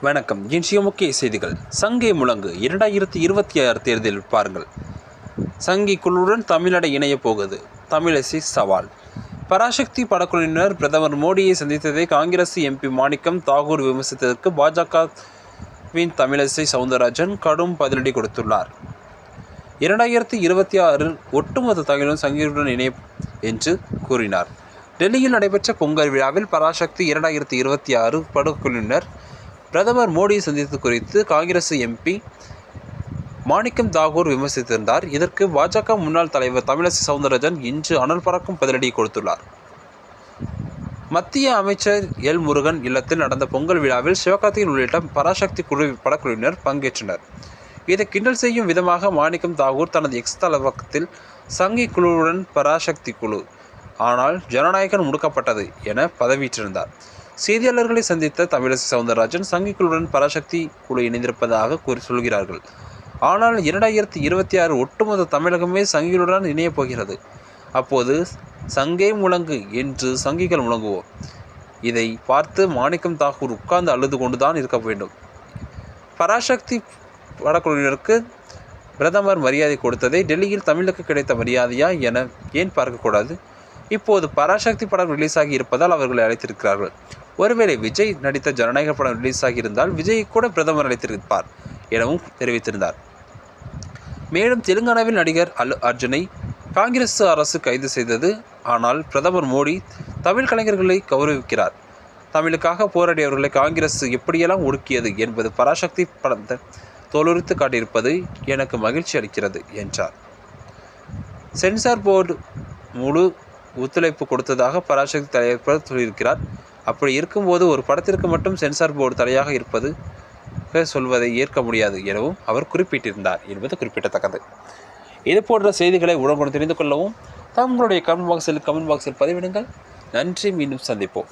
வணக்கம். இன்றைய முக்கிய செய்திகள். சங்கை முழங்கு. இரண்டாயிரத்தி இருபத்தி ஆறு தேர்தலில் பாருங்கள். சங்கி குழுவுடன் தமிழடை இணையப் போகுது. தமிழிசை சவால். பராசக்தி படக்குழுவினர் பிரதமர் மோடியை சந்தித்ததை காங்கிரஸ் எம்பி மாணிக்கம் தாகூர் விமர்சித்ததற்கு பாஜகவின் தமிழிசை சவுந்தரராஜன் கடும் பதிலடி கொடுத்துள்ளார். இரண்டாயிரத்தி இருபத்தி ஆறில் ஒட்டுமொத்த தமிழும் சங்கியுடன் இணைய என்று கூறினார். டெல்லியில் நடைபெற்ற பொங்கல் விழாவில் பராசக்தி இரண்டாயிரத்தி இருபத்தி ஆறு படக்குழுவினர் பிரதமர் மோடியை சந்தித்தது குறித்து காங்கிரஸ் எம்பி மாணிக்கம் தாகூர் விமர்சித்திருந்தார். இதற்கு பாஜக முன்னாள் தலைவர் தமிழிசை சவுந்தரராஜன் இன்று அனல் பறக்கும் பதிலடி கொடுத்துள்ளார். மத்திய அமைச்சர் எல் முருகன் இல்லத்தில் நடந்த பொங்கல் விழாவில் சிவகார்த்திகன் உள்ளிட்ட பராசக்தி குழு படக்குழுவினர் பங்கேற்றனர். இதை கிண்டல் செய்யும் விதமாக மாணிக்கம் தாகூர் தனது எக்ஸ் தளபக்கத்தில் சங்கி குழுவுடன் பராசக்தி குழு. ஆனால் ஜனநாயகம் முடுக்கப்பட்டது என பதவியிட்டிருந்தார் செய்தியாளர்களை சந்தித்த தமிழிசை சவுந்தரராஜன் சங்கிகளுடன் பராசக்தி குழு இணைந்திருப்பதாக கூறி சொல்கிறார்கள். ஆனால் இரண்டாயிரத்தி இருபத்தி ஆறு ஒட்டுமொத்த தமிழகமே சங்கிகளுடன் இணையப் போகிறது. அப்போது சங்கே முழங்கு என்று சங்கிகள் முழங்குவோம். இதை பார்த்து மாணிக்கம் தாகூர் உட்கார்ந்து அழுது கொண்டுதான் இருக்க வேண்டும். பராசக்தி படக்குழுவினருக்கு பிரதமர் மரியாதை கொடுத்ததை டெல்லியில் தமிழுக்கு கிடைத்த மரியாதையா என ஏன் பார்க்கக்கூடாது? இப்போது பராசக்தி படம் ரிலீஸ் ஆகி இருப்பதால் அவர்களை அழைத்திருக்கிறார்கள். ஒருவேளை விஜய் நடித்த ஜனநாயக படம் ரிலீஸ் ஆகியிருந்தால் விஜய் கூட பிரதமர் அழைத்திருப்பார் எனவும் தெரிவித்திருந்தார். மேலும் தெலுங்கானாவில் நடிகர் அல்லு அர்ஜுனை காங்கிரஸ் அரசு கைது செய்தது. ஆனால் பிரதமர் மோடி தமிழ் கலைஞர்களை கௌரவிக்கிறார். தமிழுக்காக போராடியவர்களை காங்கிரஸ் எப்படியெல்லாம் ஒடுக்கியது என்பது பராசக்தி படத்தை தோலுரித்து காட்டியிருப்பது எனக்கு மகிழ்ச்சி அளிக்கிறது என்றார். சென்சார் போர்டு முழு ஒத்துழைப்பு கொடுத்ததாக பராசக்தி தலைவர் சொல்லியிருக்கிறார். அப்படி இருக்கும்போது ஒரு படத்திற்கு மட்டும் சென்சார் போர்டு தடையாக இருப்பது சொல்வதை ஏற்க முடியாது எனவும் அவர் குறிப்பிட்டிருந்தார் என்பது குறிப்பிடத்தக்கது. இது போன்ற செய்திகளை உடனுடன் தெரிந்து கொள்ளவும் தங்களுடைய கமெண்ட் பாக்ஸில் கமெண்ட் பாக்ஸில் பதிவிடுங்கள். நன்றி மீண்டும் சந்திப்போம்.